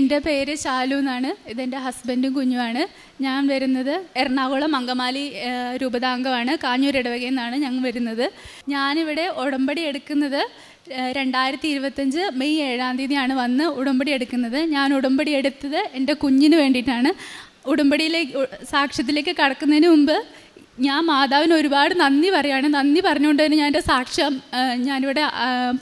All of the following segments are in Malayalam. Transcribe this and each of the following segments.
എന്റെ പേര് ശാലു എന്നാണ്. ഇതെന്റെ ഹസ്ബൻഡും കുഞ്ഞുമാണ്. ഞാൻ വരുന്നത് എറണാകുളം അങ്കമാലി രൂപതാംഗമാണ്. കാഞ്ഞൂർ ഇടവകയിൽ നിന്നാണ് ഞങ്ങൾ വരുന്നത്. ഞാനിവിടെ ഉടമ്പടി എടുക്കുന്നത് രണ്ടായിരത്തി ഇരുപത്തഞ്ച് മെയ് ഏഴാം തീയതിയാണ് വന്ന് ഉടമ്പടി എടുക്കുന്നത്. ഞാൻ ഉടമ്പടി എടുത്തത് എന്റെ കുഞ്ഞിന് വേണ്ടിയിട്ടാണ്. ഉടമ്പടിയിലേക്ക് സാക്ഷ്യത്തിലേക്ക് കടക്കുന്നതിന് മുമ്പ് ഞാൻ മാതാവിന് ഒരുപാട് നന്ദി പറയാണ്. നന്ദി പറഞ്ഞുകൊണ്ട് തന്നെ ഞാൻ എന്റെ സാക്ഷ്യം ഞാനിവിടെ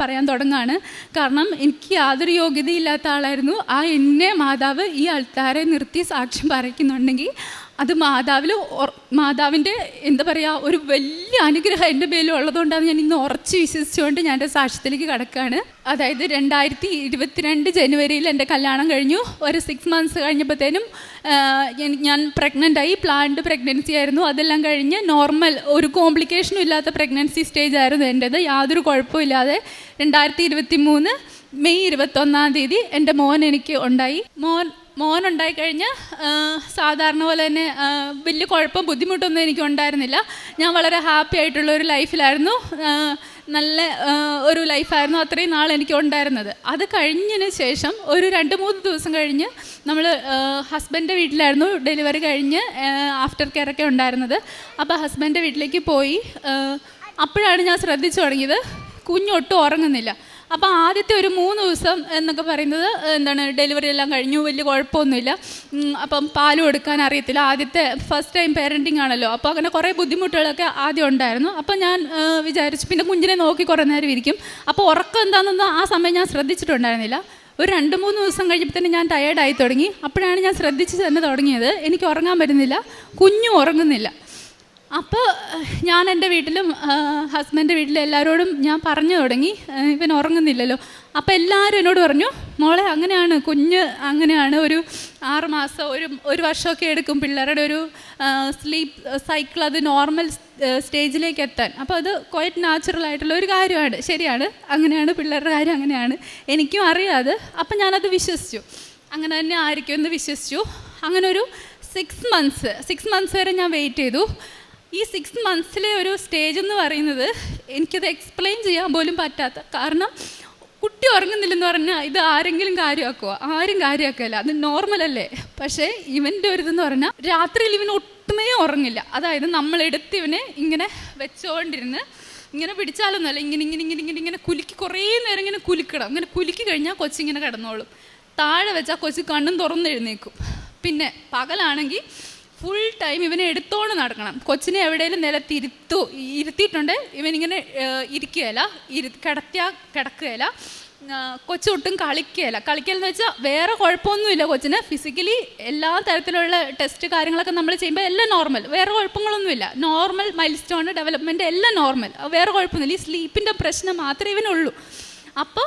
പറയാൻ തുടങ്ങുകയാണ് കാരണം എനിക്ക് യാതൊരു യോഗ്യതയില്ലാത്ത ആളായിരുന്നു. ആ എന്നെ മാതാവ് ഈ ആൾക്കാരെ നിർത്തി സാക്ഷ്യം പറയിക്കുന്നുണ്ടെങ്കിൽ അത് മാതാവിൽ മാതാവിന്റെ എന്താ പറയുക ഒരു വലിയ അനുഗ്രഹം എന്റെ പേരിൽ ഉള്ളതുകൊണ്ടാണ് ഞാൻ ഇന്ന് ഉറച്ച് വിശ്വസിച്ചുകൊണ്ട് ഞാൻ എന്റെ സാക്ഷ്യത്തിലേക്ക് കടക്കുകയാണ് അതായത് രണ്ടായിരത്തി ഇരുപത്തിരണ്ട് ജനുവരിയിൽ എന്റെ കല്യാണം കഴിഞ്ഞു. ഒരു സിക്സ് മന്ത്സ് കഴിഞ്ഞപ്പോഴത്തേനും ഞാൻ പ്രഗ്നന്റ് ആയി പ്ലാൻഡ് പ്രഗ്നൻസി ആയിരുന്നു. അതെല്ലാം കഴിഞ്ഞ് നോർമൽ ഒരു കോംപ്ലിക്കേഷനും ഇല്ലാത്ത പ്രഗ്നൻസി സ്റ്റേജ് ആയിരുന്നു എന്റേത് യാതൊരു കുഴപ്പമില്ലാതെ രണ്ടായിരത്തി ഇരുപത്തി മൂന്ന് മെയ് ഇരുപത്തൊന്നാം തീയതി എന്റെ മോൻ എനിക്ക് ഉണ്ടായി. മോൻ മോൻ ഉണ്ടായി കഴിഞ്ഞ് സാധാരണ പോലെ തന്നെ വലിയ കുഴപ്പം ബുദ്ധിമുട്ടൊന്നും എനിക്ക് ഉണ്ടായിരുന്നില്ല ഞാൻ വളരെ ഹാപ്പി ആയിട്ടുള്ള ഒരു ലൈഫിലായിരുന്നു. നല്ല ഒരു ലൈഫായിരുന്നു അത്രയും നാൾ എനിക്ക് ഉണ്ടായിരുന്നത് അത് കഴിഞ്ഞതിന് ശേഷം ഒരു രണ്ട് മൂന്ന് ദിവസം കഴിഞ്ഞ് നമ്മൾ ഹസ്ബൻഡിന്റെ വീട്ടിലായിരുന്നു ഡെലിവറി കഴിഞ്ഞ് ആഫ്റ്റർ കെയർ ഒക്കെ ഉണ്ടായിരുന്നത്. അപ്പോൾ ഹസ്ബൻഡിന്റെ വീട്ടിലേക്ക് പോയി അപ്പോഴാണ് ഞാൻ ശ്രദ്ധിച്ചു തുടങ്ങിയത് കുഞ്ഞൊട്ടും ഉറങ്ങുന്നില്ല. അപ്പോൾ ആദ്യത്തെ ഒരു മൂന്ന് ദിവസം എന്നൊക്കെ പറയുന്നത് എന്താണ് ഡെലിവറി എല്ലാം കഴിഞ്ഞു. വലിയ കുഴപ്പമൊന്നുമില്ല. അപ്പം പാലും കൊടുക്കാൻ അറിയത്തില്ല. ആദ്യത്തെ ഫസ്റ്റ് ടൈം പേരന്റിങ് ആണല്ലോ. അപ്പോൾ അങ്ങനെ കുറേ ബുദ്ധിമുട്ടുകളൊക്കെ ആദ്യം ഉണ്ടായിരുന്നു. അപ്പോൾ ഞാൻ വിചാരിച്ചു. പിന്നെ കുഞ്ഞിനെ നോക്കി കുറേ നേരം ഇരിക്കും. അപ്പോൾ ഉറക്കം എന്താണെന്ന് ആ സമയം ഞാൻ ശ്രദ്ധിച്ചിട്ടുണ്ടായിരുന്നില്ല. ഒരു രണ്ട് മൂന്ന് ദിവസം കഴിഞ്ഞപ്പോൾ തന്നെ ഞാൻ ടയേർഡായി തുടങ്ങി. അപ്പോഴാണ് ഞാൻ ശ്രദ്ധിച്ച് തന്നെ തുടങ്ങിയത്. എനിക്ക് ഉറങ്ങാൻ പറ്റുന്നില്ല. കുഞ്ഞു ഉറങ്ങുന്നില്ല. അപ്പോൾ ഞാൻ എന്റെ വീട്ടിലും ഹസ്ബൻഡ് വീട്ടിലും എല്ലാവരോടും ഞാൻ പറഞ്ഞു തുടങ്ങി. ഇവൻ ഉറങ്ങുന്നില്ലല്ലോ. അപ്പോൾ എല്ലാവരും എന്നോട് പറഞ്ഞു മോളെ അങ്ങനെയാണ് കുഞ്ഞ് അങ്ങനെയാണ്. ഒരു ആറ് മാസം ഒരു ഒരു വർഷമൊക്കെ എടുക്കും പിള്ളേരുടെ ഒരു സ്ലീപ്പ് സൈക്കിൾ അത് നോർമൽ സ്റ്റേജിലേക്ക് എത്താൻ. അപ്പോൾ അത് ക്വയറ്റ് നാച്ചുറൽ ആയിട്ടുള്ള ഒരു കാര്യമാണ്. ശരിയാണ് അങ്ങനെയാണ് പിള്ളേരുടെ കാര്യം അങ്ങനെയാണ്. എനിക്കും അറിയാതെ. അപ്പം ഞാനത് വിശ്വസിച്ചു. അങ്ങനെ തന്നെ ആയിരിക്കും എന്ന് വിശ്വസിച്ചു. അങ്ങനെ ഒരു സിക്സ് മന്ത്സ് സിക്സ് മന്ത്സ് വരെ ഞാൻ വെയിറ്റ് ചെയ്തു. ഈ സിക്സ് മന്ത്സിലെ ഒരു സ്റ്റേജ് എന്ന് പറയുന്നത് എനിക്കത് എക്സ്പ്ലെയിൻ ചെയ്യാൻ പോലും പറ്റാത്ത. കാരണം കുട്ടി ഉറങ്ങുന്നില്ലെന്ന് പറഞ്ഞാൽ ഇത് ആരെങ്കിലും കാര്യമാക്കുമോ ആരും കാര്യമാക്കുകയല്ല അത് നോർമൽ അല്ലേ? പക്ഷേ ഇവന്റെ ഒരു ഇതെന്ന് പറഞ്ഞാൽ രാത്രിയിൽ ഇവൻ ഒട്ടുമേ ഉറങ്ങില്ല. അതായത് നമ്മളെടുത്ത് ഇവനെ ഇങ്ങനെ വെച്ചുകൊണ്ടിരുന്ന് ഇങ്ങനെ പിടിച്ചാലൊന്നുമല്ല ഇങ്ങനെ ഇങ്ങനെ ഇങ്ങനെ ഇങ്ങനെ ഇങ്ങനെ കുലുക്കി കുറേ നേരം ഇങ്ങനെ കുലുക്കണം. ഇങ്ങനെ കുലുക്കി കഴിഞ്ഞാൽ കൊച്ചിങ്ങനെ കിടന്നോളും. താഴെ വെച്ചാൽ കൊച്ചു കണ്ണും തുറന്ന് എഴുന്നേക്കും പിന്നെ പകലാണെങ്കിൽ ഫുൾ ടൈം ഇവനെ എടുത്തോണ്ട് നടക്കണം. കൊച്ചിനെ എവിടെയെങ്കിലും നിലത്തിരുത്തു ഇരുത്തിയിട്ടുണ്ട്. ഇവനിങ്ങനെ ഇരിക്കുകയല്ല. ഇരു കിടത്തിയാൽ കിടക്കുകയില്ല. കൊച്ചൊട്ടും കളിക്കുകയില്ല. കളിക്കലെന്ന് വെച്ചാൽ വേറെ കുഴപ്പമൊന്നുമില്ല കൊച്ചിന്. ഫിസിക്കലി എല്ലാ തരത്തിലുള്ള ടെസ്റ്റ് കാര്യങ്ങളൊക്കെ നമ്മൾ ചെയ്യുമ്പോൾ എല്ലാം നോർമൽ വേറെ കുഴപ്പങ്ങളൊന്നുമില്ല. നോർമൽ മൈൽ സ്റ്റോൺ ഡെവലപ്മെന്റ് എല്ലാം നോർമൽ വേറെ കുഴപ്പമൊന്നുമില്ല. ഈ സ്ലീപ്പിന്റെ പ്രശ്നം മാത്രമേ ഇവനുള്ളൂ. അപ്പോൾ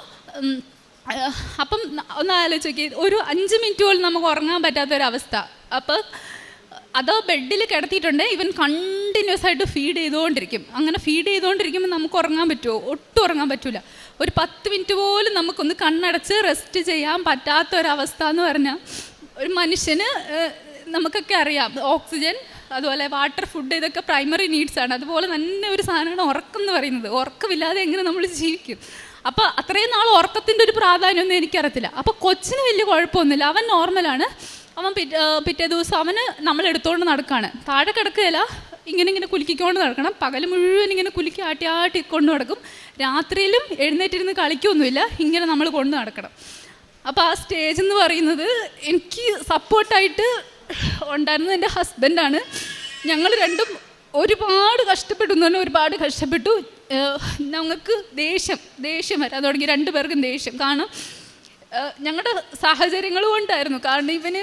അപ്പം ഒന്ന് ആലോചിച്ച് നോക്കി ഒരു അഞ്ച് മിനിറ്റ് പോലും നമുക്ക് ഉറങ്ങാൻ പറ്റാത്തൊരവസ്ഥ. അപ്പോൾ അതോ ബെഡിൽ കിടത്തിയിട്ടുണ്ട് ഇവൻ കണ്ടിന്യൂസ് ആയിട്ട് ഫീഡ് ചെയ്തുകൊണ്ടിരിക്കും. അങ്ങനെ ഫീഡ് ചെയ്തുകൊണ്ടിരിക്കുമ്പോൾ നമുക്ക് ഉറങ്ങാൻ പറ്റുമോ? ഒട്ടും ഉറങ്ങാൻ പറ്റില്ല ഒരു പത്ത് മിനിറ്റ് പോലും നമുക്കൊന്ന് കണ്ണടച്ച് റെസ്റ്റ് ചെയ്യാൻ പറ്റാത്ത ഒരവസ്ഥ എന്ന് പറഞ്ഞാൽ ഒരു മനുഷ്യന് നമുക്കൊക്കെ അറിയാം. ഓക്സിജൻ അതുപോലെ വാട്ടർ ഫുഡ് ഇതൊക്കെ പ്രൈമറി നീഡ്സ് ആണ്. അതുപോലെ തന്നെ ഒരു സാധനമാണ് ഉറക്കം എന്ന് പറയുന്നത്. ഉറക്കമില്ലാതെ എങ്ങനെ നമ്മൾ ജീവിക്കും? അപ്പോൾ അത്രയും നാൾ ഉറക്കത്തിന്റെ ഒരു പ്രാധാന്യമൊന്നും എനിക്കറിയത്തില്ല. അപ്പോൾ കൊച്ചിന് വലിയ കുഴപ്പമൊന്നുമില്ല. അവൻ നോർമലാണ് അവൻ പിറ്റേ ദിവസം അവന് നമ്മൾ എടുത്തുകൊണ്ട് നടക്കുകയാണ് താഴെ കിടക്കുകയില്ല. ഇങ്ങനെ ഇങ്ങനെ കുലുക്കിക്കൊണ്ട് നടക്കണം. പകൽ മുഴുവൻ ഇങ്ങനെ കുലുക്കി ആട്ടി ആട്ടി കൊണ്ട് നടക്കും. രാത്രിയിലും എഴുന്നേറ്റിരുന്ന് കളിക്കൊന്നുമില്ല. ഇങ്ങനെ നമ്മൾ കൊണ്ട് നടക്കണം. അപ്പോൾ ആ സ്റ്റേജ് എന്ന് പറയുന്നത് എനിക്ക് സപ്പോർട്ടായിട്ട് ഉണ്ടായിരുന്നത് എന്റെ ഹസ്ബൻഡാണ് ഞങ്ങൾ രണ്ടും ഒരുപാട് കഷ്ടപ്പെട്ടു എന്ന് പറഞ്ഞാൽ ഒരുപാട് കഷ്ടപ്പെട്ടു. ഞങ്ങൾക്ക് ദേഷ്യം ദേഷ്യം വരാൻ തുടങ്ങി. രണ്ടുപേർക്കും ദേഷ്യം. കാരണം ഞങ്ങളുടെ സാഹചര്യങ്ങൾ ഉണ്ടായിരുന്നു. കാരണം ഇവന്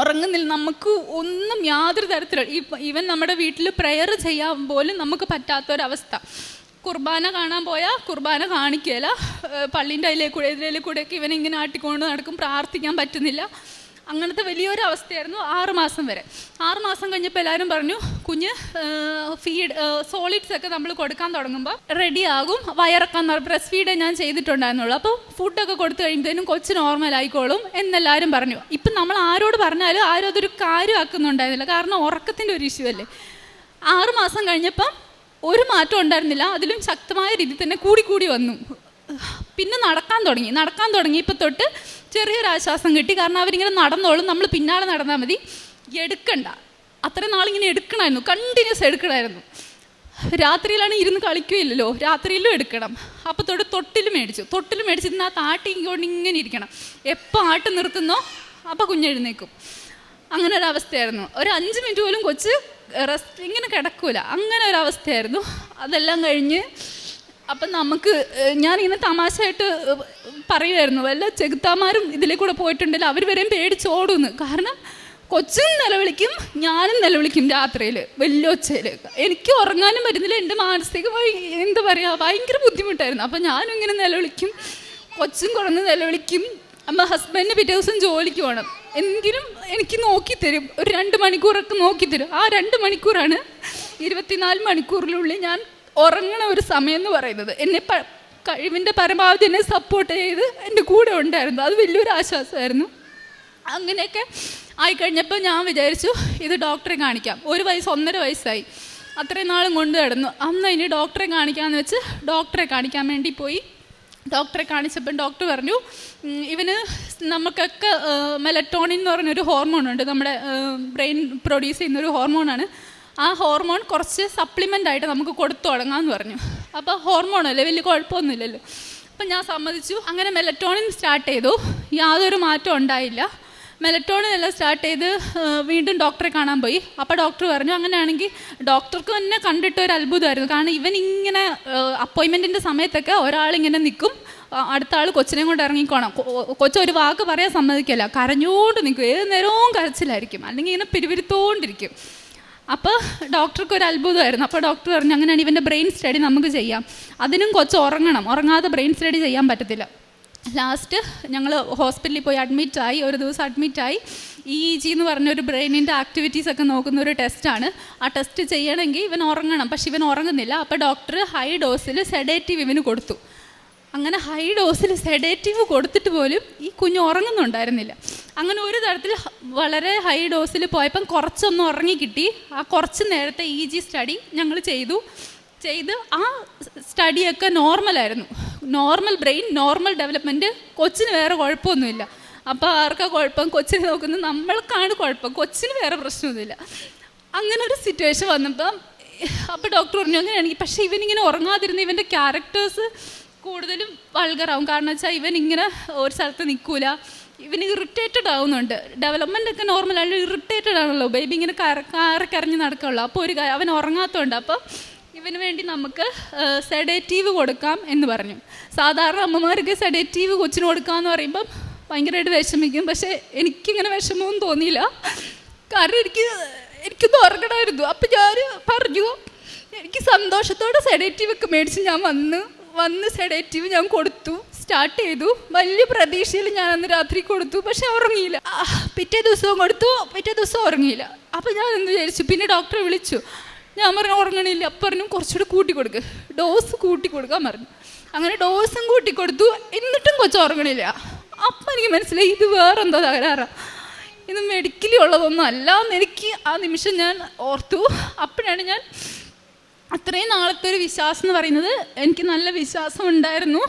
ഉറങ്ങുന്നില്ല. നമുക്ക് ഒന്നും യാതൊരു തരത്തിലുള്ള ഇവൻ നമ്മുടെ വീട്ടിൽ പ്രെയർ ചെയ്യാൻ പോലും നമുക്ക് പറ്റാത്തൊരവസ്ഥ. കുർബാന കാണാൻ പോയാൽ കുർബാന കാണിക്കുകയില്ല പള്ളീന്റെ അതിലേ കൂടെ ഇതിലേ കൂടെയൊക്കെ ഇവനെ ഇങ്ങനെ ആട്ടിക്കൊണ്ട് നടക്കും. പ്രാർത്ഥിക്കാൻ പറ്റുന്നില്ല. അങ്ങനത്തെ വലിയൊരു അവസ്ഥയായിരുന്നു ആറുമാസം വരെ. ആറുമാസം കഴിഞ്ഞപ്പോൾ എല്ലാവരും പറഞ്ഞു കുഞ്ഞ് ഫീഡ് സോളിഡ്സ് ഒക്കെ നമ്മൾ കൊടുക്കാൻ തുടങ്ങുമ്പോൾ റെഡിയാകും ആകും. വയറക്കാൻ ബ്രസ്റ്റ് ഫീഡ് ഞാൻ ചെയ്തിട്ടുണ്ടായിരുന്നുള്ളൂ. അപ്പോൾ ഫുഡൊക്കെ കൊടുത്തു കഴിയുമ്പോഴത്തേനും കൊച്ച് നോർമൽ ആയിക്കോളും എന്നെല്ലാവരും പറഞ്ഞു. ഇപ്പം നമ്മൾ ആരോട് പറഞ്ഞാലും ആരും അതൊരു കാര്യമാക്കുന്നുണ്ടായിരുന്നില്ല. കാരണം ഉറക്കത്തിന്റെ ഒരു ഇഷ്യൂ അല്ലേ? ആറുമാസം കഴിഞ്ഞപ്പം ഒരു മാറ്റം ഉണ്ടായിരുന്നില്ല. അതിലും ശക്തമായ രീതിയിൽ തന്നെ കൂടി കൂടി വന്നു. പിന്നെ നടക്കാൻ തുടങ്ങി. നടക്കാൻ തുടങ്ങിയപ്പോൾ തൊട്ട് ചെറിയൊരു ആശ്വാസം കിട്ടി. കാരണം അവരിങ്ങനെ നടന്നോളും. നമ്മൾ പിന്നാലെ നടന്നാൽ മതി. എടുക്കണ്ട. അത്രയും നാളിങ്ങനെ എടുക്കണമായിരുന്നു കണ്ടിന്യൂസ് എടുക്കണമായിരുന്നു രാത്രിയിലാണ് ഇരുന്ന് കളിക്കുകയില്ലല്ലോ രാത്രിയിലും എടുക്കണം. അപ്പോൾ തൊട്ട് തൊട്ടിൽ മേടിച്ചു. തൊട്ടിൽ മേടിച്ച് ആ താട്ടി ഇങ്ങോട്ട് ഇങ്ങനെ ഇരിക്കണം. എപ്പോൾ ആട്ട് നിർത്തുന്നോ അപ്പോൾ കുഞ്ഞെഴുന്നേക്കും അങ്ങനെ ഒരു അവസ്ഥയായിരുന്നു. ഒരു അഞ്ച് മിനിറ്റ് പോലും കൊച്ച് റെസ്റ്റ് ഇങ്ങനെ കിടക്കൂല. അങ്ങനെ ഒരു അവസ്ഥയായിരുന്നു. അതെല്ലാം കഴിഞ്ഞ് അപ്പം നമുക്ക് ഞാനിങ്ങനെ തമാശയായിട്ട് പറയുമായിരുന്നു വല്ല ചെകുത്താമാരും ഇതിലേ കൂടെ പോയിട്ടുണ്ടെങ്കിൽ അവർ വരെയും പേടിച്ചോടുന്നു കാരണം കൊച്ചും നിലവിളിക്കും ഞാനും നിലവിളിക്കും രാത്രിയിൽ വലിയ ഒച്ചയിൽ എനിക്ക് ഉറങ്ങാനും പറ്റുന്നില്ല എന്റെ മാനസികമായി എന്താ പറയുക ഭയങ്കര ബുദ്ധിമുട്ടായിരുന്നു. അപ്പം ഞാനും ഇങ്ങനെ നിലവിളിക്കും കൊച്ചും കുറഞ്ഞ് നിലവിളിക്കും അമ്മ ഹസ്ബൻഡിന് പിറ്റേ ദിവസം ജോലിക്ക് പോകണം എങ്കിലും എനിക്ക് നോക്കിത്തരും ഒരു രണ്ട് മണിക്കൂറൊക്കെ നോക്കിത്തരും. ആ രണ്ട് മണിക്കൂറാണ് ഇരുപത്തിനാല് മണിക്കൂറിനുള്ളിൽ ഞാൻ ഉറങ്ങണ ഒരു സമയം എന്ന് പറയുന്നത്. എന്നെ കഴിവിന്റെ പരമാവധി എന്നെ സപ്പോർട്ട് ചെയ്ത് എന്റെ കൂടെ ഉണ്ടായിരുന്നു. അത് വലിയൊരു ആശ്വാസമായിരുന്നു. അങ്ങനെയൊക്കെ ആയിക്കഴിഞ്ഞപ്പോൾ ഞാൻ വിചാരിച്ചു ഇത് ഡോക്ടറെ കാണിക്കാം. ഒരു വയസ്സ് ഒന്നര വയസ്സായി. അത്രയും നാളും കൊണ്ട് കിടന്നു അന്ന് ഇനി ഡോക്ടറെ കാണിക്കാമെന്ന് വെച്ച് ഡോക്ടറെ കാണിക്കാൻ വേണ്ടി പോയി. ഡോക്ടറെ കാണിച്ചപ്പം ഡോക്ടർ പറഞ്ഞു "ഉം, ഇവന് നമുക്കൊക്കെ മെലറ്റോണിൻ എന്ന് പറഞ്ഞൊരു ഹോർമോൺ ഉണ്ട്. നമ്മുടെ ബ്രെയിൻ പ്രൊഡ്യൂസ് ചെയ്യുന്ന ഒരു ഹോർമോണാണ് ആ ഹോർമോൺ കുറച്ച് സപ്ലിമെന്റ് ആയിട്ട് നമുക്ക് കൊടുത്തു തുടങ്ങാമെന്ന് പറഞ്ഞു. അപ്പോൾ ഹോർമോണല്ലേ വലിയ കുഴപ്പമൊന്നുമില്ലല്ലോ. അപ്പം ഞാൻ സമ്മതിച്ചു. അങ്ങനെ മെലറ്റോണിൻ സ്റ്റാർട്ട് ചെയ്തു. യാതൊരു മാറ്റം ഉണ്ടായില്ല. മെലറ്റോണിൻ എല്ലാം സ്റ്റാർട്ട് ചെയ്ത് വീണ്ടും ഡോക്ടറെ കാണാൻ പോയി. അപ്പോൾ ഡോക്ടർ പറഞ്ഞു അങ്ങനെയാണെങ്കിൽ ഡോക്ടർക്ക് തന്നെ കണ്ടിട്ട് ഒരു അത്ഭുതമായിരുന്നു. കാരണം ഇവൻ ഇങ്ങനെ അപ്പോയിൻമെന്റിന്റെ സമയത്തൊക്കെ ഒരാളിങ്ങനെ നിൽക്കും അടുത്ത ആൾ കൊച്ചിനെ കൊണ്ട് ഇറങ്ങിക്കോണം കൊച്ചൊരു വാക്ക് പറയാൻ സമ്മതിക്കില്ല. കരഞ്ഞുകൊണ്ട് നിൽക്കും ഏത് നേരവും കരച്ചിലായിരിക്കും. അല്ലെങ്കിൽ ഇങ്ങനെ പിരിവിരുത്തോണ്ടിരിക്കും അപ്പോൾ ഡോക്ടർക്ക് ഒരു അത്ഭുതമായിരുന്നു. അപ്പോൾ ഡോക്ടർ പറഞ്ഞു അങ്ങനെയാണ് ഇവന്റെ ബ്രെയിൻ സ്റ്റഡി നമുക്ക് ചെയ്യാം. അതിനും കൊച്ചു ഉറങ്ങണം. ഉറങ്ങാതെ ബ്രെയിൻ സ്റ്റഡി ചെയ്യാൻ പറ്റത്തില്ല. ലാസ്റ്റ് ഞങ്ങൾ ഹോസ്പിറ്റലിൽ പോയി അഡ്മിറ്റായി ഒരു ദിവസം അഡ്മിറ്റായി ഇ ഇ ജി എന്ന് പറഞ്ഞ ഒരു ബ്രെയിനിന്റെ ആക്ടിവിറ്റീസ് ഒക്കെ നോക്കുന്ന ഒരു ടെസ്റ്റാണ് ആ ടെസ്റ്റ് ചെയ്യണമെങ്കിൽ ഇവൻ ഉറങ്ങണം. പക്ഷെ ഇവൻ ഉറങ്ങുന്നില്ല. അപ്പോൾ ഡോക്ടർ ഹൈ ഡോസിൽ സെഡേറ്റീവ് ഇവന് കൊടുത്തു. അങ്ങനെ ഹൈ ഡോസിൽ സെഡേറ്റീവ് കൊടുത്തിട്ട് പോലും ഈ കുഞ്ഞ് ഉറങ്ങുന്നുണ്ടായിരുന്നില്ല. അങ്ങനെ ഒരു തരത്തിൽ വളരെ ഹൈ ഡോസിൽ പോയപ്പം കുറച്ചൊന്ന് ഉറങ്ങിക്കിട്ടി ആ കുറച്ച് നേരത്തെ ഇ ജി സ്റ്റഡി ഞങ്ങൾ ചെയ്തു. ചെയ്ത് ആ സ്റ്റഡിയൊക്കെ നോർമലായിരുന്നു നോർമൽ ബ്രെയിൻ നോർമൽ ഡെവലപ്മെന്റ് കൊച്ചിന് വേറെ കുഴപ്പമൊന്നുമില്ല. അപ്പോൾ ആർക്കാ കുഴപ്പം? കൊച്ചിനെ നോക്കുന്നത് നമ്മൾക്കാണ് കുഴപ്പം. കൊച്ചിന് വേറെ പ്രശ്നമൊന്നുമില്ല. അങ്ങനെ ഒരു സിറ്റുവേഷൻ വന്നപ്പം അപ്പോൾ ഡോക്ടർ പറഞ്ഞു അങ്ങനെയാണെങ്കിൽ പക്ഷേ ഇവനിങ്ങനെ ഉറങ്ങാതിരുന്ന ഇവന്റെ ക്യാരക്ടേഴ്സ് കൂടുതലും വൾഗറാവും കാരണം വെച്ചാൽ ഇവൻ ഇങ്ങനെ ഒരു സ്ഥലത്ത് നിൽക്കൂല ഇവന് ഇറിറ്റേറ്റഡ് ആവുന്നുണ്ട്. ഡെവലപ്മെന്റ് ഒക്കെ നോർമലാണ് ഇറിറ്റേറ്റഡ് ആണല്ലോ. ബേബി ഇങ്ങനെ കര കറക്കറിഞ്ഞ് നടക്കുള്ളൂ അപ്പോൾ ഒരു അവൻ ഉറങ്ങാത്തതുകൊണ്ട് അപ്പോൾ ഇവന് വേണ്ടി നമുക്ക് സെഡേറ്റീവ് കൊടുക്കാം എന്ന് പറഞ്ഞു. സാധാരണ അമ്മമാർക്ക് സെഡേറ്റീവ് കൊച്ചിന് കൊടുക്കാമെന്ന് പറയുമ്പം ഭയങ്കരമായിട്ട് വിഷമിക്കും. പക്ഷേ എനിക്കിങ്ങനെ വിഷമമൊന്നും തോന്നിയില്ല. കാരണം എനിക്ക് എനിക്കൊന്ന് ഉറങ്ങണമായിരുന്നു. അപ്പം ഞാൻ പറഞ്ഞു എനിക്ക് സന്തോഷത്തോടെ സെഡേറ്റീവ് ഒക്കെ മേടിച്ച് ഞാൻ വന്ന് വന്ന് സെഡേറ്റീവ് ഞാൻ കൊടുത്തു. സ്റ്റാർട്ട് ചെയ്തു. വലിയ പ്രതീക്ഷയിൽ ഞാൻ അന്ന് രാത്രി കൊടുത്തു. പക്ഷെ ഉറങ്ങിയില്ല. പിറ്റേ ദിവസവും കൊടുത്തു. പിറ്റേ ദിവസം ഉറങ്ങിയില്ല. അപ്പം ഞാൻ എന്ത് വിചാരിച്ചു? പിന്നെ ഡോക്ടറെ വിളിച്ചു. ഞാൻ പറഞ്ഞു ഉറങ്ങണില്ല. പറഞ്ഞു കുറച്ചുകൂടി കൂട്ടി കൊടുക്ക്. ഡോസ് കൂട്ടി കൊടുക്കാൻ പറഞ്ഞു. അങ്ങനെ ഡോസും കൂട്ടി കൊടുത്തു. എന്നിട്ടും കൊച്ചു ഉറങ്ങണില്ല. അപ്പം എനിക്ക് മനസ്സിലായി ഇത് വേറെന്തോ തകരാറാണ് ഇത് മെഡിക്കലി ഉള്ളതൊന്നും അല്ല എന്ന് എനിക്ക് ആ നിമിഷം ഞാൻ ഓർത്തു. അപ്പോഴാണ് ഞാൻ അത്രയും നാളത്തെ ഒരു വിശ്വാസം എന്ന് പറയുന്നത് എനിക്ക് നല്ല വിശ്വാസം ഉണ്ടായിരുന്നു.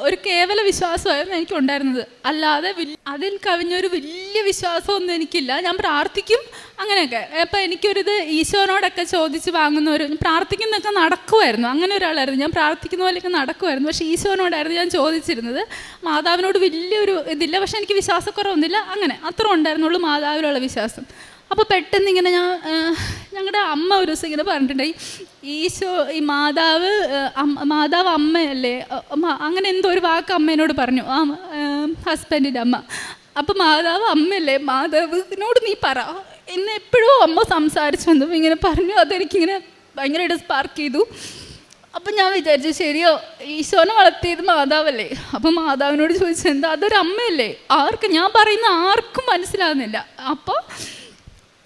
ഒരു കേവല വിശ്വാസമായിരുന്നു എനിക്ക് ഉണ്ടായിരുന്നത് അല്ലാതെ അതിൽ കവിഞ്ഞൊരു വലിയ വിശ്വാസമൊന്നും എനിക്കില്ല. ഞാൻ പ്രാർത്ഥിക്കും അങ്ങനെയൊക്കെ. അപ്പം എനിക്കൊരിത് ഈശോനോടൊക്കെ ചോദിച്ച് വാങ്ങുന്ന ഒരു പ്രാർത്ഥിക്കുന്നൊക്കെ നടക്കുമായിരുന്നു. അങ്ങനെ ഒരാളായിരുന്നു. ഞാൻ പ്രാർത്ഥിക്കുന്ന പോലെയൊക്കെ നടക്കുമായിരുന്നു. പക്ഷേ ഈശോനോടായിരുന്നു ഞാൻ ചോദിച്ചിരുന്നത്. മാതാവിനോട് വലിയൊരു ഇതില്ല. പക്ഷേ എനിക്ക് വിശ്വാസക്കുറവൊന്നുമില്ല. അങ്ങനെ. അത്ര ഉണ്ടായിരുന്നുള്ളൂ മാതാവിലുള്ള വിശ്വാസം. അപ്പോൾ പെട്ടെന്ന് ഇങ്ങനെ ഞാൻ ഞങ്ങളുടെ അമ്മ ഒരു ദിവസം ഇങ്ങനെ പറഞ്ഞിട്ടുണ്ടായി ഈശോ ഈ മാതാവ് മാതാവ് അമ്മയല്ലേ? അങ്ങനെ എന്തോ ഒരു വാക്ക് അമ്മേനോട് പറഞ്ഞു. ആ ഹസ്ബൻഡിന്റെ അമ്മ അപ്പം മാതാവ് അമ്മയല്ലേ? മാതാവിനോട് നീ പറ. എന്ന് എപ്പോഴും അമ്മ സംസാരിച്ചു വന്നു ഇങ്ങനെ പറഞ്ഞു അതെനിക്കിങ്ങനെ ഭയങ്കരമായിട്ട് സ്പാർക്ക് ചെയ്തു. അപ്പം ഞാൻ വിചാരിച്ചു ശരിയോ ഈശോനെ വളർത്തിയത് മാതാവല്ലേ? അപ്പം മാതാവിനോട് ചോദിച്ചു എന്താ അതൊരു അമ്മയല്ലേ? ആർക്ക്? ഞാൻ പറയുന്ന ആർക്കും മനസ്സിലാകുന്നില്ല അപ്പോൾ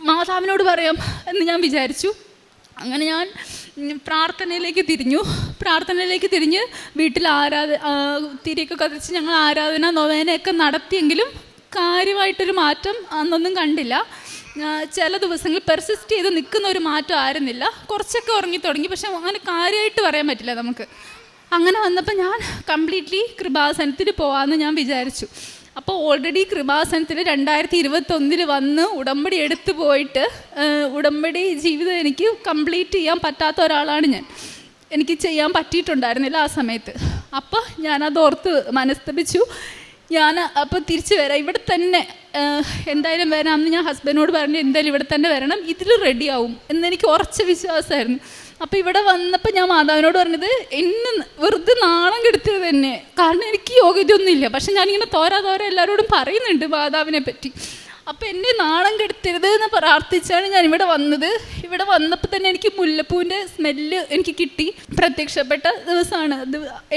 മാതാവിനോട് പറയാം എന്ന് ഞാൻ വിചാരിച്ചു. അങ്ങനെ ഞാൻ പ്രാർത്ഥനയിലേക്ക് തിരിഞ്ഞു. പ്രാർത്ഥനയിലേക്ക് തിരിഞ്ഞ് വീട്ടിൽ ആരാധ തിരിയൊക്കെ കത്തിച്ച് ഞങ്ങൾ ആരാധന നൊവേനയൊക്കെ നടത്തിയെങ്കിലും കാര്യമായിട്ടൊരു മാറ്റം അന്നൊന്നും കണ്ടില്ല. ചില ദിവസങ്ങളിൽ പെർസിസ്റ്റ് ചെയ്ത് നിൽക്കുന്ന ഒരു മാറ്റം ആയിരുന്നില്ല. കുറച്ചൊക്കെ ഉറങ്ങി തുടങ്ങി. പക്ഷെ അങ്ങനെ കാര്യമായിട്ട് പറയാൻ പറ്റില്ല നമുക്ക്. അങ്ങനെ വന്നപ്പോൾ ഞാൻ കംപ്ലീറ്റ്ലി കൃപാസനത്തിന് പോകാമെന്ന് ഞാൻ വിചാരിച്ചു. അപ്പോൾ ഓൾറെഡി കൃപാസനത്തിൽ രണ്ടായിരത്തി ഇരുപത്തൊന്നിൽ വന്ന് ഉടമ്പടി എടുത്തു പോയിട്ട് ഉടമ്പടി ജീവിതം എനിക്ക് കംപ്ലീറ്റ് ചെയ്യാൻ പറ്റാത്ത ഒരാളാണ് ഞാൻ. എനിക്ക് ചെയ്യാൻ പറ്റിയിട്ടുണ്ടായിരുന്നില്ല ആ സമയത്ത്. അപ്പോൾ ഞാനത് ഓർത്ത് മനസ്തപിച്ചു. ഞാൻ അപ്പോൾ തിരിച്ചു വരാം. ഇവിടെ തന്നെ എന്തായാലും വരാമെന്ന് ഞാൻ ഹസ്ബൻഡിനോട് പറഞ്ഞു എന്തായാലും ഇവിടെ തന്നെ വരണം. ഇതിൽ റെഡിയാവും എന്നെനിക്ക് ഉറച്ച വിശ്വാസമായിരുന്നു. അപ്പോൾ ഇവിടെ വന്നപ്പോൾ ഞാൻ മാതാവിനോട് പറഞ്ഞത് എന്നെ വെറുതെ നാണം കെടുത്തത് തന്നെ കാരണം എനിക്ക് യോഗ്യതയൊന്നുമില്ല. പക്ഷെ ഞാനിങ്ങനെ തോരാ തോരാ എല്ലാവരോടും പറയുന്നുണ്ട് മാതാവിനെ പറ്റി. അപ്പോൾ എന്നെ നാണം കെടുത്തരുത് എന്ന് പ്രാർത്ഥിച്ചാണ് ഞാൻ ഇവിടെ വന്നത്. ഇവിടെ വന്നപ്പോൾ തന്നെ എനിക്ക് മുല്ലപ്പൂവിന്റെ സ്മെല്ല് എനിക്ക് കിട്ടി. പ്രത്യക്ഷപ്പെട്ട ദിവസമാണ്.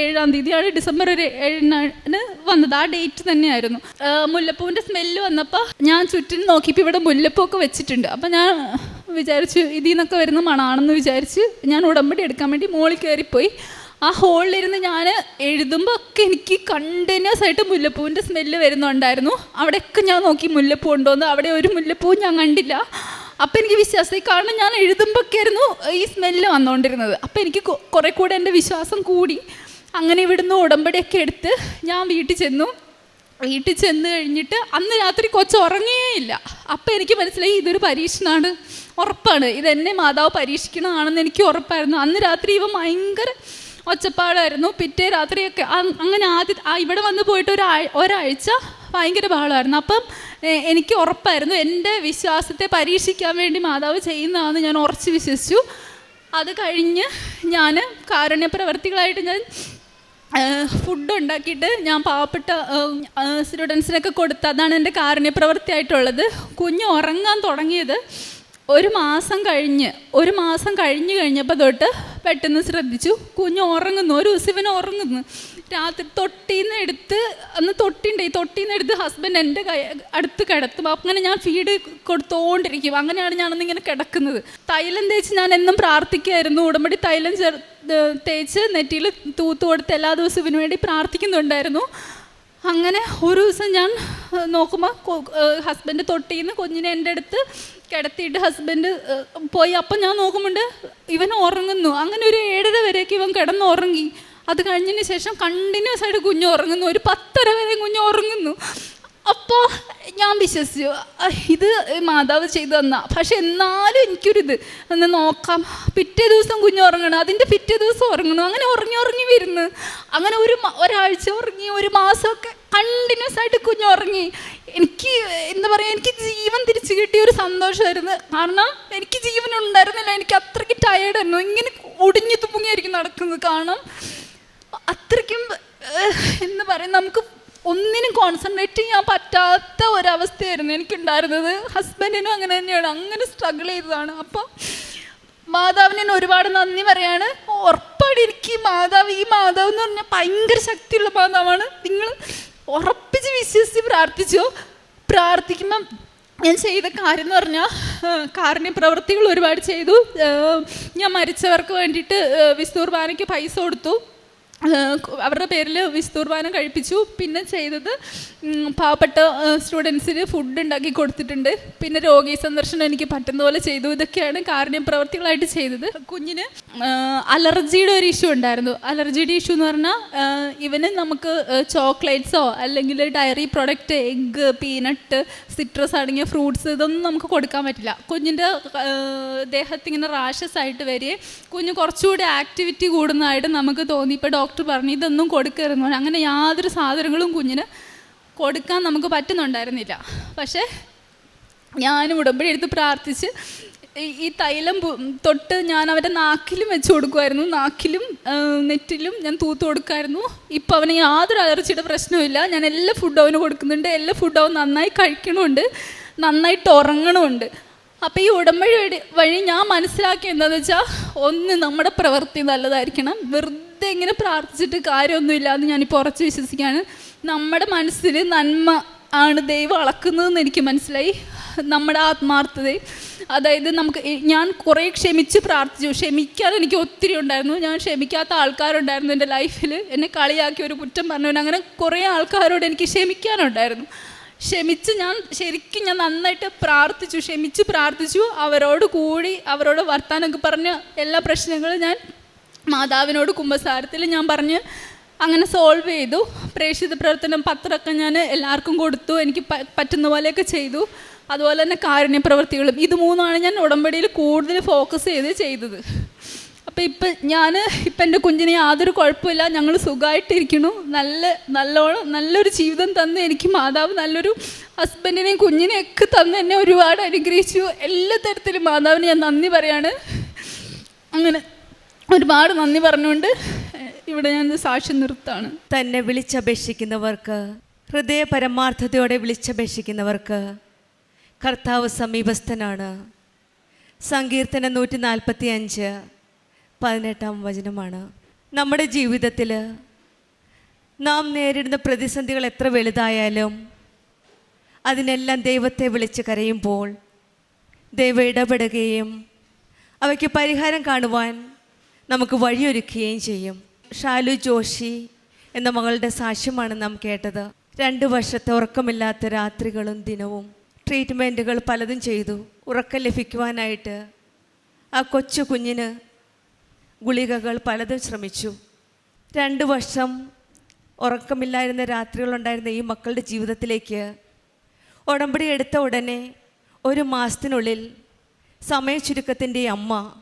ഏഴാം തീയതിയാണ്. ഡിസംബർ ഒരു ഏഴിനാണ് വന്നത്. ആ ഡേറ്റ് തന്നെയായിരുന്നു. മുല്ലപ്പൂവിന്റെ സ്മെല്ല് വന്നപ്പോൾ ഞാൻ ചുറ്റിനും നോക്കിയപ്പോൾ ഇവിടെ മുല്ലപ്പൂവൊക്കെ വെച്ചിട്ടുണ്ട്. അപ്പം ഞാൻ വിചാരിച്ചു ഇതിൽ നിന്നൊക്കെ വരുന്ന മണാണെന്ന് വിചാരിച്ച് ഞാൻ ഉടമ്പടി എടുക്കാൻ വേണ്ടി മോളിൽ കയറിപ്പോയി. ആ ഹോളിലിരുന്ന് ഞാൻ എഴുതുമ്പോൾ ഒക്കെ എനിക്ക് കണ്ടിന്യൂസ് ആയിട്ട് മുല്ലപ്പൂവിന്റെ സ്മെല്ല് വരുന്നുണ്ടായിരുന്നു. അവിടെയൊക്കെ ഞാൻ നോക്കി മുല്ലപ്പൂ ഉണ്ടോന്ന് അവിടെ ഒരു മുല്ലപ്പൂ ഞാൻ കണ്ടില്ല. അപ്പം എനിക്ക് വിശ്വാസമായി കാരണം ഞാൻ എഴുതുമ്പോഴൊക്കെ ആയിരുന്നു ഈ സ്മെല്ല് വന്നുകൊണ്ടിരുന്നത് അപ്പം എനിക്ക് കുറെ കൂടെ എന്റെ വിശ്വാസം കൂടി. അങ്ങനെ ഇവിടുന്ന് ഉടമ്പടിയൊക്കെ എടുത്ത് ഞാൻ വീട്ടിൽ ചെന്നു. വീട്ടിൽ ചെന്ന് കഴിഞ്ഞിട്ട് അന്ന് രാത്രി കൊച്ച് ഉറങ്ങിയേയില്ല അപ്പം എനിക്ക് മനസ്സിലായി ഇതൊരു പരീക്ഷണമാണ് ഉറപ്പാണ്. ഇതെന്നെ മാതാവ് പരീക്ഷിക്കണതാണെന്ന് എനിക്ക് ഉറപ്പായിരുന്നു. അന്ന് രാത്രി ഇവ ഭയങ്കര ഒച്ചപ്പാടായിരുന്നു. പിറ്റേ രാത്രിയൊക്കെ അങ്ങനെ ആദ്യ ഇവിടെ വന്ന് പോയിട്ട് ഒരു ഒരാഴ്ച ഭയങ്കര ബഹളമായിരുന്നു അപ്പം എനിക്ക് ഉറപ്പായിരുന്നു എന്റെ വിശ്വാസത്തെ പരീക്ഷിക്കാൻ വേണ്ടി മാതാവ് ചെയ്യുന്നതാണെന്ന് ഞാൻ ഉറച്ച് വിശ്വസിച്ചു. അത് കഴിഞ്ഞ് ഞാൻ കാരുണ്യ പ്രവർത്തികളായിട്ട് ഞാൻ ഫുഡ് ഉണ്ടാക്കിയിട്ട് ഞാൻ പാവപ്പെട്ട സ്റ്റുഡൻസിനൊക്കെ കൊടുത്ത് അതാണ് എന്റെ കാരുണ്യ പ്രവൃത്തിയായിട്ടുള്ളത് കുഞ്ഞ് ഉറങ്ങാൻ തുടങ്ങിയത്. ഒരു മാസം കഴിഞ്ഞ് ഒരു മാസം കഴിഞ്ഞ് കഴിഞ്ഞപ്പോൾ തൊട്ട് പെട്ടെന്ന് ശ്രദ്ധിച്ചു. കുഞ്ഞ് ഉറങ്ങുന്നു. ഒരു ദിവസം ഉറങ്ങുന്നു. രാത്രി തൊട്ടിന്ന് എടുത്ത് അന്ന് തൊട്ടിണ്ട്. ഈ തൊട്ടിന്ന് എടുത്ത് ഹസ്ബൻഡ് എന്റെ കൈ അടുത്ത് കിടത്തും. അങ്ങനെ ഞാൻ ഫീഡ് കൊടുത്തോണ്ടിരിക്കും. അങ്ങനെയാണ് ഞാനന്ന് ഇങ്ങനെ കിടക്കുന്നത്. തൈലം തേച്ച് ഞാൻ എന്നും പ്രാർത്ഥിക്കുമായിരുന്നു ഉടമ്പടി തൈലം ചേർ തേച്ച് നെറ്റിയിൽ തൂത്ത് കൊടുത്ത് എല്ലാ ദിവസവും ഇവന് വേണ്ടി പ്രാർത്ഥിക്കുന്നുണ്ടായിരുന്നു. അങ്ങനെ ഒരു ദിവസം ഞാൻ നോക്കുമ്പോൾ ഹസ്ബൻഡ് തൊട്ടിന്ന് കുഞ്ഞിനെ എന്റെ അടുത്ത് കിടത്തിയിട്ട് ഹസ്ബൻഡ് പോയി. അപ്പം ഞാൻ നോക്കുമ്പോണ്ട് ഇവൻ ഉറങ്ങുന്നു. അങ്ങനെ ഒരു ഏഴര വരെയൊക്കെ ഇവൻ കിടന്ന് ഉറങ്ങി അത് കഴിഞ്ഞതിന് ശേഷം കണ്ടിന്യൂസ് ആയിട്ട് കുഞ്ഞു ഉറങ്ങുന്നു. ഒരു പത്തര വരെ കുഞ്ഞു ഉറങ്ങുന്നു. അപ്പോൾ ഞാൻ വിശ്വസിച്ചു ഇത് മാതാവ് ചെയ്തു തന്ന. പക്ഷെ എന്നാലും എനിക്കൊരിത്. ഒന്ന് നോക്കാം. പിറ്റേ ദിവസം കുഞ്ഞു ഉറങ്ങണം. അതിന്റെ പിറ്റേ ദിവസം ഉറങ്ങണം അങ്ങനെ ഉറങ്ങി ഉറങ്ങി വരുന്നു. അങ്ങനെ ഒരു ഒരാഴ്ച ഉറങ്ങി. ഒരു മാസമൊക്കെ കണ്ടിന്യൂസ് ആയിട്ട് കുഞ്ഞുറങ്ങി. എനിക്ക് എന്താ പറയുക എനിക്ക് ജീവൻ തിരിച്ചു കിട്ടിയ ഒരു സന്തോഷമായിരുന്നു. കാരണം എനിക്ക് ജീവൻ ഉണ്ടായിരുന്നില്ല. എനിക്ക് അത്രയ്ക്ക് ടയേർഡായിരുന്നു ഇങ്ങനെ ഒടിഞ്ഞു തുപ്പുങ്ങിയായിരിക്കും നടക്കുന്നത്. കാരണം അത്രയ്ക്കും എന്ന് പറയും നമുക്ക് ഒന്നിനും കോൺസെൻട്രേറ്റ് ചെയ്യാൻ പറ്റാത്ത ഒരവസ്ഥയായിരുന്നു എനിക്കുണ്ടായിരുന്നത്. ഹസ്ബൻഡിനും അങ്ങനെ തന്നെയാണ്. അങ്ങനെ സ്ട്രഗിൾ ചെയ്തതാണ്. അപ്പോൾ മാതാവിന് ഞാൻ ഒരുപാട് നന്ദി പറയാണ്. ഉറപ്പാണ് എനിക്ക് ഈ മാതാവ് ഈ മാതാവ് എന്ന് പറഞ്ഞാൽ ഭയങ്കര ശക്തിയുള്ള മാതാവാണ്. നിങ്ങൾ ഉറപ്പിച്ച് വിശ്വസിച്ച് പ്രാർത്ഥിച്ചു. പ്രാർത്ഥിക്കുമ്പം ഞാൻ ചെയ്ത കാര്യം എന്ന് പറഞ്ഞാൽ കാരുണ്യ പ്രവൃത്തികൾ ഒരുപാട് ചെയ്തു. ഞാൻ മരിച്ചവർക്ക് വേണ്ടിയിട്ട് വിസ്തൂർബാനയ്ക്ക് പൈസ കൊടുത്തു. അവരുടെ പേരിൽ വിസ്തൂർബാനം കഴിപ്പിച്ചു. പിന്നെ ചെയ്തത് പാവപ്പെട്ട സ്റ്റുഡൻസിന് ഫുഡ് ഉണ്ടാക്കി കൊടുത്തിട്ടുണ്ട്. പിന്നെ രോഗി സന്ദർശനം എനിക്ക് പറ്റുന്ന പോലെ ചെയ്തു. ഇതൊക്കെയാണ് കാരുണ്യ പ്രവർത്തികളായിട്ട് ചെയ്തത്. കുഞ്ഞിന് അലർജിയുടെ ഒരു ഇഷ്യൂ ഉണ്ടായിരുന്നു. അലർജിയുടെ ഇഷ്യൂ എന്ന് പറഞ്ഞാൽ ഇവന് നമുക്ക് ചോക്ലേറ്റ്സോ അല്ലെങ്കിൽ dairy product egg peanut citrus അടങ്ങിയ ഫ്രൂട്ട്സ് ഇതൊന്നും നമുക്ക് കൊടുക്കാൻ പറ്റില്ല. കുഞ്ഞിന്റെ ദേഹത്തിങ്ങനെ റാഷസ് ആയിട്ട് വരികയും കുഞ്ഞ് കുറച്ചുകൂടി ആക്ടിവിറ്റി കൂടുന്നതായിട്ട് നമുക്ക് തോന്നി. ഇപ്പോൾ ഡോക്ടർ പറഞ്ഞു ഇതൊന്നും കൊടുക്കരുതെന്ന് പറഞ്ഞു. അങ്ങനെ യാതൊരു സാധനങ്ങളും കുഞ്ഞിന് കൊടുക്കാൻ നമുക്ക് പറ്റുന്നുണ്ടായിരുന്നില്ല. പക്ഷേ ഞാൻ ഉടമ്പടി എടുത്ത് പ്രാർത്ഥിച്ച് ഈ- തൈലം തൊട്ട് ഞാൻ അവന്റെ നാക്കിലും വെച്ച് കൊടുക്കുമായിരുന്നു നാക്കിലും നെറ്റിലും ഞാൻ തൂത്ത് കൊടുക്കുമായിരുന്നു ഇപ്പം അവന് യാതൊരു അലർജിയുടെ പ്രശ്നമില്ല ഞാൻ എല്ലാ ഫുഡും അവന് കൊടുക്കുന്നുണ്ട്. എല്ലാ ഫുഡും അവൻ നന്നായി കഴിക്കണമുണ്ട് നന്നായിട്ട് ഉറങ്ങണമുണ്ട് അപ്പോൾ ഈ ഉടമ്പടി വഴി ഞാൻ മനസ്സിലാക്കിയത് എന്താണെന്ന് വെച്ചാൽ ഒന്ന് നമ്മുടെ പ്രവൃത്തി നല്ലതായിരിക്കണം. വെറുതെ ഇങ്ങനെ പ്രാർത്ഥിച്ചിട്ട് കാര്യമൊന്നുമില്ല എന്ന് ഞാനിപ്പോൾ ഉറച്ച് വിശ്വസിക്കുകയാണ്. നമ്മുടെ മനസ്സിൽ നന്മ ആണ് ദൈവം അളക്കുന്നതെന്ന് എനിക്ക് മനസ്സിലായി. നമ്മുടെ ആത്മാർത്ഥതയും അതായത് നമുക്ക് ഞാൻ കുറേ ക്ഷമിച്ച് പ്രാർത്ഥിച്ചു. ക്ഷമിക്കാതെ എനിക്ക് ഒത്തിരി ഉണ്ടായിരുന്നു. ഞാൻ ക്ഷമിക്കാത്ത ആൾക്കാരുണ്ടായിരുന്നു എന്റെ ലൈഫിൽ. എന്നെ കളിയാക്കി ഒരു കുറ്റം പറഞ്ഞവൻ. അങ്ങനെ കുറേ ആൾക്കാരോട് എനിക്ക് ക്ഷമിക്കാനുണ്ടായിരുന്നു. ക്ഷമിച്ച് ഞാൻ ശരിക്കും ഞാൻ നന്നായിട്ട് പ്രാർത്ഥിച്ചു. ക്ഷമിച്ച് പ്രാർത്ഥിച്ചു. അവരോട് കൂടി അവരോട് വർത്താനമൊക്കെ പറഞ്ഞ് എല്ലാ പ്രശ്നങ്ങളും ഞാൻ മാതാവിനോട് കുമ്പസാരത്തിൽ ഞാൻ പറഞ്ഞ് അങ്ങനെ സോൾവ് ചെയ്തു. പ്രേക്ഷിത പ്രവർത്തനം പത്രമൊക്കെ ഞാൻ എല്ലാവർക്കും കൊടുത്തു. എനിക്ക് പറ്റുന്ന പോലെയൊക്കെ ചെയ്തു. അതുപോലെ തന്നെ കാരുണ്യ പ്രവൃത്തികളും ഇത് മൂന്നാണ് ഞാൻ ഉടമ്പടിയിൽ കൂടുതൽ ഫോക്കസ് ചെയ്ത് ചെയ്തത്. അപ്പം ഇപ്പം ഞാൻ ഇപ്പം എന്റെ കുഞ്ഞിന് യാതൊരു കുഴപ്പമില്ല. ഞങ്ങൾ സുഖമായിട്ടിരിക്കണു നല്ല നല്ലോണം നല്ലൊരു ജീവിതം തന്ന് എനിക്ക് മാതാവ് നല്ലൊരു ഹസ്ബൻഡിനെയും കുഞ്ഞിനെയൊക്കെ തന്ന് എന്നെ ഒരുപാട് അനുഗ്രഹിച്ചു. എല്ലാ തരത്തിലും മാതാവിന് ഞാൻ നന്ദി പറയാണ്. അങ്ങനെ ഒരുപാട് നന്ദി പറഞ്ഞുകൊണ്ട് ഇവിടെ ഞാൻ സാക്ഷി നിർത്താണ് തന്നെ വിളിച്ചപേക്ഷിക്കുന്നവർക്ക് ഹൃദയ പരമാർത്ഥതയോടെ വിളിച്ചപേക്ഷിക്കുന്നവർക്ക് കർത്താവ് സമീപസ്ഥനാണ്. സങ്കീർത്തനം നൂറ്റി നാൽപ്പത്തി അഞ്ച് പതിനെട്ടാം വചനമാണ്. നമ്മുടെ ജീവിതത്തിൽ നാം നേരിടുന്ന പ്രതിസന്ധികൾ എത്ര വലുതായാലും അതിനെല്ലാം ദൈവത്തെ വിളിച്ച് കരയുമ്പോൾ ദൈവം ഇടപെടുകയും അവയ്ക്ക് പരിഹാരം കാണുവാൻ നമുക്ക് വഴിയൊരുക്കുകയും ചെയ്യും. ഷാലു ജോഷി എന്ന മകളുടെ സാക്ഷ്യമാണ് നാം കേട്ടത്. രണ്ട് വർഷത്തെ ഉറക്കമില്ലാത്ത രാത്രികളും ദിനവും ട്രീറ്റ്മെന്റുകൾ പലതും ചെയ്തു. ഉറക്കം ലഭിക്കുവാനായിട്ട് ആ കൊച്ചു കുഞ്ഞിന് ഗുളികകൾ പലതും ശ്രമിച്ചു. രണ്ട് വർഷം ഉറക്കമില്ലായിരുന്ന രാത്രികളുണ്ടായിരുന്ന ഈ മക്കളുടെ ജീവിതത്തിലേക്ക് ഉടമ്പടി എടുത്ത ഉടനെ ഒരു മാസത്തിനുള്ളിൽ സമയചുരുക്കത്തിന്റെ അമ്മ